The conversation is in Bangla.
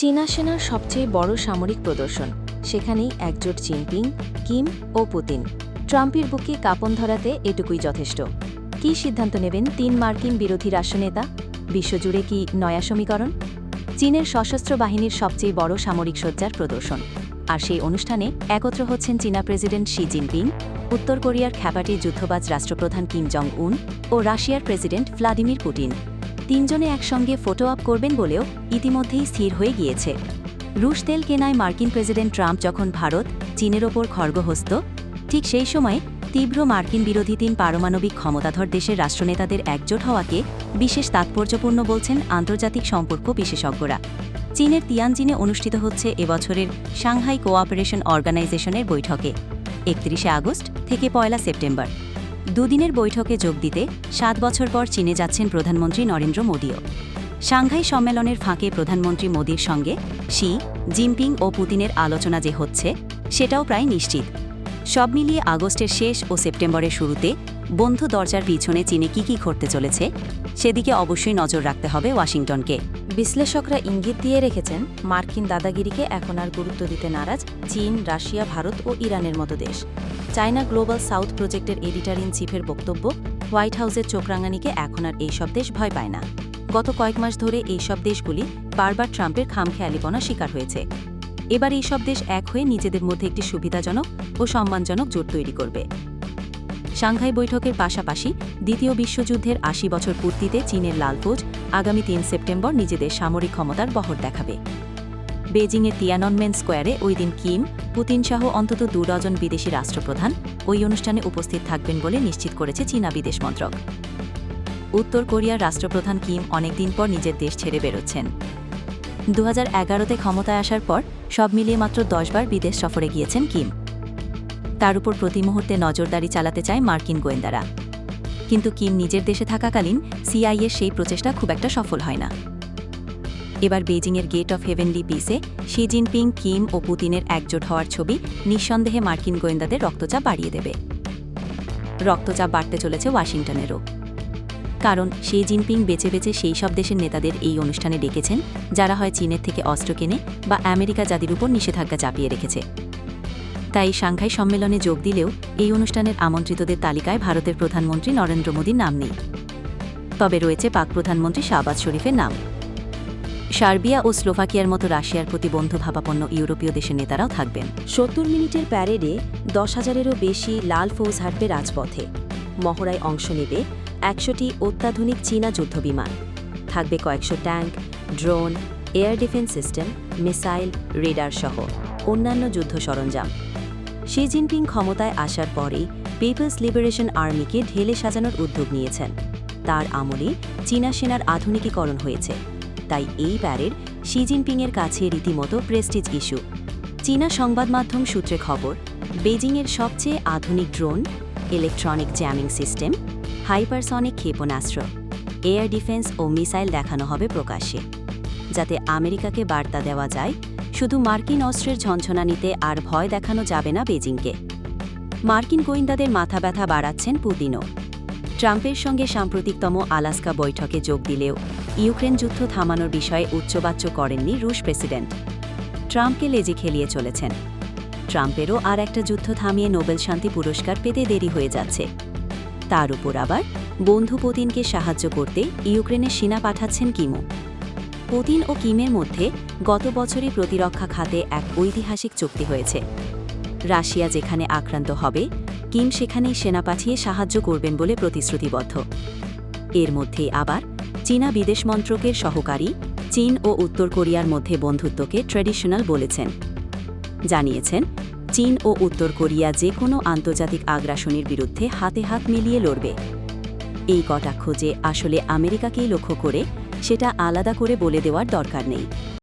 চীনা সেনার সবচেয়ে বড় সামরিক প্রদর্শন, সেখানেই একজোট জিনপিং, কিম ও পুতিন। ট্রাম্পের বুকে কাপন ধরাতে এটুকুই যথেষ্ট। কি সিদ্ধান্ত নেবেন তিন মার্কিন বিরোধী রাষ্ট্রনেতা? বিশ্বজুড়ে কি নয়া সমীকরণ? চীনের সশস্ত্র বাহিনীর সবচেয়ে বড় সামরিক সজ্জার প্রদর্শন। আর সেই অনুষ্ঠানে একত্র হচ্ছেন চীনা প্রেসিডেন্ট শি জিনপিং, উত্তর কোরিয়ার খ্যাপাটি যুদ্ধবাজ রাষ্ট্রপ্রধান কিম জং উন ও রাশিয়ার প্রেসিডেন্ট ভ্লাদিমির পুতিন। তিনজনে একসঙ্গে ফটো আপ করবেন বলেও ইতিমধ্যেই স্থির হয়ে গিয়েছে। রুশ তেল কেনায় মার্কিন প্রেসিডেন্ট ট্রাম্প যখন ভারত, চীনের ওপর খড়গহস্ত ঠিক সেই সময় তীব্র মার্কিন বিরোধী তিন পারমাণবিক ক্ষমতাধর দেশের রাষ্ট্রনেতাদের একজোট হওয়াকে বিশেষ তাৎপর্যপূর্ণ বলছেন আন্তর্জাতিক সম্পর্ক বিশেষজ্ঞরা। চীনের তিয়ানজিনে অনুষ্ঠিত হচ্ছে এবছরের সাংহাই কোঅপারেশন অর্গানাইজেশনের বৈঠকে, একত্রিশে আগস্ট থেকে পয়লা সেপ্টেম্বর। দুদিনের বৈঠকে যোগ দিতে সাত বছর পর চীনে যাচ্ছেন প্রধানমন্ত্রী নরেন্দ্র মোদীও। সাংঘাই সম্মেলনের ফাঁকে প্রধানমন্ত্রী মোদীর সঙ্গে শি জিনপিং ও পুতিনের আলোচনা যে হচ্ছে, সেটাও প্রায় নিশ্চিত। সব মিলিয়ে আগস্টের শেষ ও সেপ্টেম্বরের শুরুতে বন্ধু দরজার পিছনে চীনে কী কী ঘটতে চলেছে, সেদিকে অবশ্যই নজর রাখতে হবে ওয়াশিংটনকে। বিশ্লেষকরা ইঙ্গিত দিয়ে রেখেছেন, মার্কিন দাদাগিরিকে এখন আর গুরুত্ব দিতে নারাজ চীন, রাশিয়া, ভারত ও ইরানের মতো দেশ। চায়না গ্লোবাল সাউথ প্রজেক্টের এডিটার ইন চিফের বক্তব্য, হোয়াইট হাউসের চোখরাঙানিকে এখন আর এইসব দেশ ভয় পায় না। গত কয়েক মাস ধরে এইসব দেশগুলি বারবার ট্রাম্পের খামখেয়ালিপনা শিকার হয়েছে। এবার এইসব দেশ এক হয়ে নিজেদের মধ্যে একটি সুবিধাজনক ও সম্মানজনক জোট তৈরি করবে। সাংঘাই বৈঠকের পাশাপাশি দ্বিতীয় বিশ্বযুদ্ধের আশি বছর পূর্তিতে চীনের লালপোজ আগামী তিন সেপ্টেম্বর নিজেদের সামরিক ক্ষমতার বহর দেখাবে। বেজিংয়ের তিয়াননমেন স্কোয়ারে ওই দিন কিম, পুতিন সহ অন্তত দু ডজন বিদেশি রাষ্ট্রপ্রধান ওই অনুষ্ঠানে উপস্থিত থাকবেন বলে নিশ্চিত করেছে চীনা বিদেশ মন্ত্রক। উত্তর কোরিয়ার রাষ্ট্রপ্রধান কিম অনেকদিন পর নিজের দেশ ছেড়ে বেরোচ্ছেন। দু হাজার এগারোতে ক্ষমতায় আসার পর সব মিলিয়ে মাত্র দশবার বিদেশ সফরে গিয়েছেন কিম। তার উপর প্রতি মুহূর্তে নজরদারি চালাতে চায় মার্কিন গোয়েন্দারা। কিন্তু কিম নিজের দেশে থাকাকালীন সিআইএর সেই প্রচেষ্টা খুব একটা সফল হয় না। এবার বেজিংয়ের গেট অফ হেভেনলি পিসে শি জিনপিং, কিম ও পুতিনের একজোট হওয়ার ছবি নিঃসন্দেহে মার্কিন গোয়েন্দাদের রক্তচাপ বাড়িয়ে দেবে। রক্তচাপ বাড়তে চলেছে ওয়াশিংটনেরও। কারণ শি জিনপিং বেছে বেছে সেই সব দেশের নেতাদের এই অনুষ্ঠানে ডেকেছেন, যারা হয় চীনের থেকে অস্ত্র কেনে বা আমেরিকা জাতির উপর নিষেধাজ্ঞা চাপিয়ে রেখেছে। তাই সাংঘাই সম্মেলনে যোগ দিলেও এই অনুষ্ঠানের আমন্ত্রিতদের তালিকায় ভারতের প্রধানমন্ত্রী নরেন্দ্র মোদীর নাম নেই। তবে রয়েছে পাক প্রধানমন্ত্রী শাহবাজ শরীফের নাম। সার্বিয়া ও স্লোভাকিয়ার মতো রাশিয়ার প্রতি বন্ধুভাবাপন্ন ইউরোপীয় দেশের নেতারাও থাকবেন। সত্তর মিনিটের প্যারেডে দশ হাজারেরও বেশি লাল ফৌজ হাঁটবে রাজপথে। মহড়ায় অংশ নেবে একশোটি অত্যাধুনিক চীনা যুদ্ধবিমান। থাকবে কয়েকশো tank, drone, air defence system, missile, radar সহ অন্যান্য যুদ্ধ সরঞ্জাম। শি জিনপিং ক্ষমতায় আসার পরেই পিপলস লিবারেশন আর্মিকে ঢেলে সাজানোর উদ্যোগ নিয়েছেন। তার আমলে চীনা সেনার আধুনিকীকরণ হয়েছে। তাই এই প্যারেড শি জিনপিংয়ের কাছে রীতিমতো প্রেস্টিজ ইস্যু। চীনা সংবাদ মাধ্যম সূত্রে খবর বেজিংয়ের সবচেয়ে আধুনিক drone, electronic jamming system, hypersonic ক্ষেপণাস্ত্র, এয়ার ডিফেন্স ও মিসাইল দেখানো হবে প্রকাশ্যে। যাতে আমেরিকাকে বার্তা দেওয়া যায়, শুধু মার্কিন অস্ত্রের ঝঞ্ঝনানিতে আর ভয় দেখানো যাবে না বেজিংকে মার্কিন গোয়েন্দাদের মাথা ব্যথা বাড়াচ্ছেন পুতিনও। ট্রাম্পের সঙ্গে সাম্প্রতিকতম আলাস্কা বৈঠকে যোগ দিলেও ইউক্রেন যুদ্ধ থামানোর বিষয়ে উচ্চবাচ্য করেননি রুশ প্রেসিডেন্ট। ট্রাম্পকে লেজে খেলিয়ে চলেছেন। ট্রাম্পেরও আর একটা যুদ্ধ থামিয়ে নোবেল শান্তি পুরস্কার পেতে দেরি হয়ে যাচ্ছে। তার উপর আবার বন্ধু পুতিনকে সাহায্য করতে ইউক্রেনের সেনা পাঠাচ্ছেন কিমও পুতিন ও কিমের মধ্যে গত বছরই প্রতিরক্ষা খাতে এক ঐতিহাসিক চুক্তি হয়েছে। রাশিয়া যেখানে আক্রান্ত হবে কিম সেখানেই সেনা পাঠিয়ে সাহায্য করবেন বলে প্রতিশ্রুতিবদ্ধ। এর মধ্যে আবার চীনা বিদেশ মন্ত্রকের সহকারী চীন ও উত্তর কোরিয়ার মধ্যে বন্ধুত্বকে ট্র্যাডিশনাল বলেছেন। জানিয়েছেন, চীন ও উত্তর কোরিয়া যে কোনো আন্তর্জাতিক আগ্রাসনের বিরুদ্ধে হাতে হাত মিলিয়ে লড়বে। এই কটাক্ষ যে আসলে আমেরিকাকেই লক্ষ্য করে সেটা আলাদা করে বলে দেওয়ার দরকার নেই।